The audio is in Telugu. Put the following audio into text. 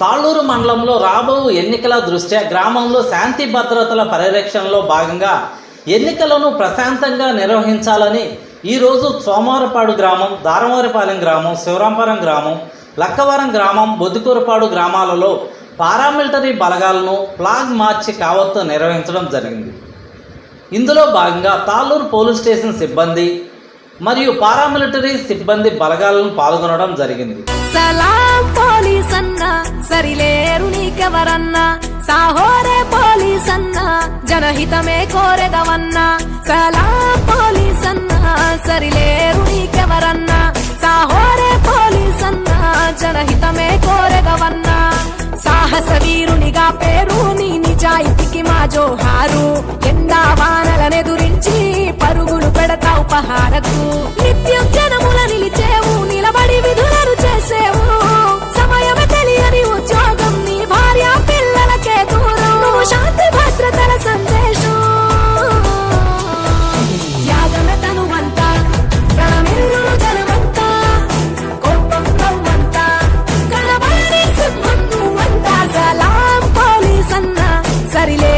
తాళూరు మండలంలో రాబో ఎన్నికల దృష్ట్యా గ్రామంలో శాంతి భద్రతల పరిరక్షణలో భాగంగా ఎన్నికలను ప్రశాంతంగా నిర్వహించాలని ఈరోజు సోమవారపాడు గ్రామం దారవారిపాలెం గ్రామం శివరాంపురం గ్రామం లక్కవరం గ్రామం బొద్దుకూరపాడు గ్రామాలలో పారామిలిటరీ బలగాలను ఫ్లాగ్ మార్చి కావత్తు నిర్వహించడం జరిగింది. ఇందులో భాగంగా తాళ్ళూరు పోలీస్ స్టేషన్ సిబ్బంది మరియు పారామిలిటరీ సిబ్బంది బలగాలను పాల్గొనడం జరిగింది. సలాం పోలీస్ అన్నా జీవితమే కోరెదవన్నా? చాలా పోలీస్ అన్నా సరిలేరు నీకెవరన్నా? సాహోరే పోలీస్ అన్నా జనహితమే కోరెదవన్నా? సాహస వీరునిగా పేరు నీ నిజాయితీకి మా జోహారు. ఎండా వానలనెదురించి పరుగులు పెడతా ఉపహారకు. నిత్యం జనముల నిలిచేవు నిలబడి విధులను చేసేవు. సమయం తెలియని ఉద్యోగం నీ భార్య పిల్లలకే దూరం. శాంతి భద్రతల సంత Marilyn.